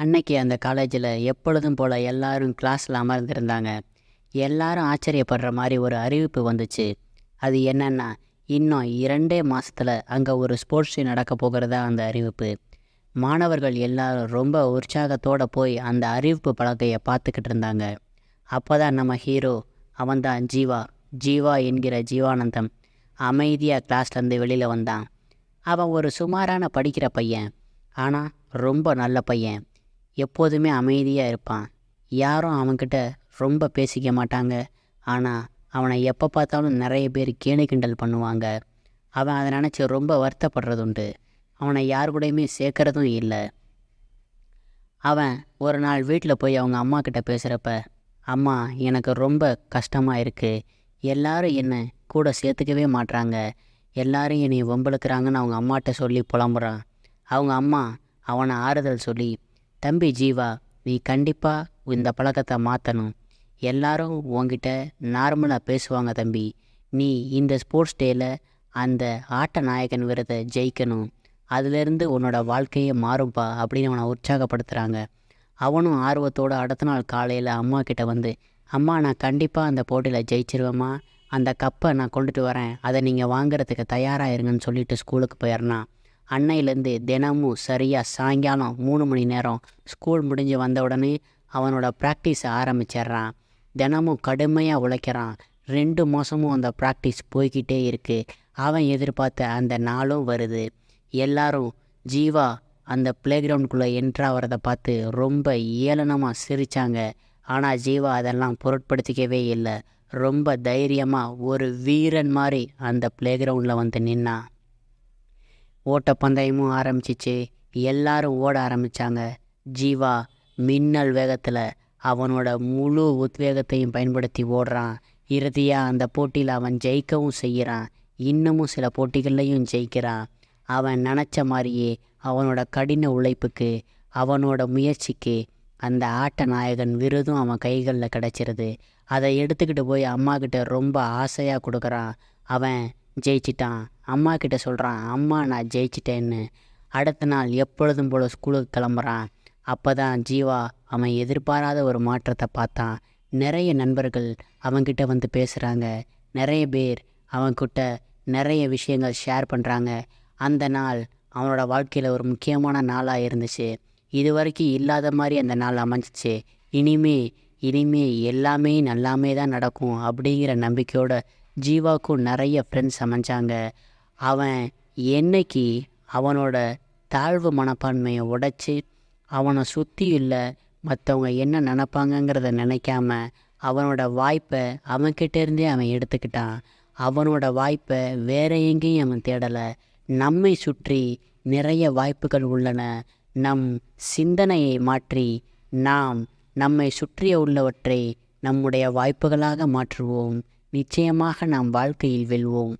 அன்னைக்கு அந்த காலேஜில் எப்பொழுதும் போல் எல்லாரும் கிளாஸில் அமர்ந்திருந்தாங்க. எல்லாரும் ஆச்சரியப்படுற மாதிரி ஒரு அறிவிப்பு வந்துச்சு. அது என்னென்னா இன்னும் இரண்டே மாதத்தில் அங்கே ஒரு ஸ்போர்ட்ஸ் நடக்க போகிறதா அந்த அறிவிப்பு. மாணவர்கள் எல்லாரும் ரொம்ப உற்சாகத்தோடு போய் அந்த அறிவிப்பு பலகையை பார்த்துக்கிட்டு இருந்தாங்க. அப்போ தான் நம்ம ஹீரோ அவன்தான் ஜீவா ஜீவா என்கிற ஜீவானந்தம் அமைதியாக கிளாஸ்லேருந்து வெளியில் வந்தான். அவன் ஒரு சுமாரான படிக்கிற பையன். ஆனால் ரொம்ப நல்ல பையன். எப்போதுமே அமைதியாக இருப்பான். யாரும் அவன்கிட்ட ரொம்ப பேசிக்க மாட்டாங்க. ஆனால் அவனை எப்போ பார்த்தாலும் நிறைய பேர் கேணி கிண்டல் பண்ணுவாங்க. அவன் அதை நினச்சி ரொம்ப வருத்தப்படுறதுண்டு அவனை யார் கூடயுமே சேர்க்கறதும் இல்லை. அவன் ஒரு நாள் வீட்டில் போய் அவங்க அம்மா கிட்ட பேசுகிறப்ப அம்மா எனக்கு ரொம்ப கஷ்டமாக இருக்குது எல்லாரும் என்னை கூட சேர்த்துக்கவே மாட்றாங்க. எல்லாரும் என்னை வம்பளுக்குறாங்கன்னு அவங்க அம்மாட்ட சொல்லி புலம்புறான். அவங்க அம்மா அவனை ஆறுதல் சொல்லி தம்பி ஜீவா நீ கண்டிப்பாக இந்த பழக்கத்தை மாற்றணும் எல்லாரும் உன்கிட்ட நார்மலாக பேசுவாங்க தம்பி. நீ இந்த ஸ்போர்ட்ஸ் டேயில் அந்த ஆட்ட நாயகன் விரதை ஜெயிக்கணும். அதுலேருந்து உன்னோட வாழ்க்கையே மாறும்பா அப்படின்னு அவனை உற்சாகப்படுத்துகிறாங்க அவனும் ஆர்வத்தோடு அடுத்த நாள் காலையில் அம்மா கிட்ட வந்து அம்மா நான் கண்டிப்பாக அந்த போட்டியில் ஜெயிச்சிருவேம்மா. அந்த கப்பை நான் கொண்டுட்டு வரேன். அதை நீங்கள் வாங்குறதுக்கு தயாராக இருங்கன்னு சொல்லிட்டு ஸ்கூலுக்கு போயிடுறான். அன்னையிலேருந்து தினமும் சரியாக சாயங்காலம் மூணு மணி நேரம் ஸ்கூல் முடிஞ்சு வந்த உடனே அவனோட ப்ராக்டிஸை ஆரம்பிச்சிடுறான். தினமும் கடுமையாக உழைக்கிறான். ரெண்டு மாதமும் அந்த ப்ராக்டிஸ் போய்கிட்டே இருக்குது அவன் எதிர்பார்த்த அந்த நாளும் வருது. எல்லாரும் ஜீவா அந்த ப்ளே கிரவுண்டுக்குள்ளே என்ட்ராகிறத பார்த்து ரொம்ப ஏளனமாக சிரித்தாங்க ஆனால் ஜீவா அதெல்லாம் பொருட்படுத்திக்கவே இல்லை. ரொம்ப தைரியமாக ஒரு வீரன் மாதிரி அந்த ப்ளே கிரவுண்டில் வந்து நின்னான். ஓட்டப்பந்தயமும் ஆரம்பிச்சிச்சு. எல்லாரும் ஓட ஆரம்பித்தாங்க ஜீவா மின்னல் வேகத்தில் அவனோட முழு உத்வேகத்தையும் பயன்படுத்தி ஓடுறான். இறுதியாக அந்த போட்டியில் அவன் ஜெயிக்கவும் செய்கிறான் இன்னமும் சில போட்டிகள்லையும் ஜெயிக்கிறான். அவன் நினச்ச மாதிரியே அவனோட கடின உழைப்புக்கு அவனோட முயற்சிக்கு அந்த ஆட்ட நாயகன் விருதும் அவன் கைகளில் கிடச்சிருது. அதை எடுத்துக்கிட்டு போய் அம்மாக்கிட்ட ரொம்ப ஆசையாக கொடுக்குறான். அவன் ஜெயிச்சிட்டான். அம்மா கிட்ட சொல்கிறான் அம்மா நான் ஜெயிச்சிட்டேன்னு. அடுத்த நாள் எப்பொழுதும் போல் ஸ்கூலுக்கு கிளம்புறான். அப்போ தான் ஜீவா அவன் எதிர்பாராத ஒரு மாற்றத்தை பார்த்தான். நிறைய நண்பர்கள் அவன்கிட்ட வந்து பேசுகிறாங்க நிறைய பேர் அவன்கிட்ட நிறைய விஷயங்கள் ஷேர் பண்ணுறாங்க அந்த நாள் அவனோட வாழ்க்கையில் ஒரு முக்கியமான நாளாக இருந்துச்சு. இது வரைக்கும் இல்லாத மாதிரி அந்த நாள் அமைஞ்சிச்சு. இனிமே இனிமே எல்லாமே நல்லாமே தான் நடக்கும் அப்படிங்கிற நம்பிக்கையோட ஜீவாவுக்கும் நிறைய ஃப்ரெண்ட்ஸ் அமைஞ்சாங்க. அவன் என்னைக்கு அவனோட தாழ்வு மனப்பான்மையை உடைச்சி அவனை சுற்றி இல்லை மற்றவங்க என்ன நினப்பாங்கங்கிறத நினைக்காம அவனோட வாய்ப்பை அவன்கிட்டேருந்தே அவன் எடுத்துக்கிட்டான். அவனோட வாய்ப்பை வேற எங்கேயும் அவன் தேடலை. நம்மை சுற்றி நிறைய வாய்ப்புகள் உள்ளன. நம் சிந்தனையை மாற்றி நாம் நம்மை சுற்றிய உள்ளவற்றை நம்முடைய வாய்ப்புகளாக மாற்றுவோம். நிச்சயமாக நாம் வாழ்க்கையில் வெல்வோம்.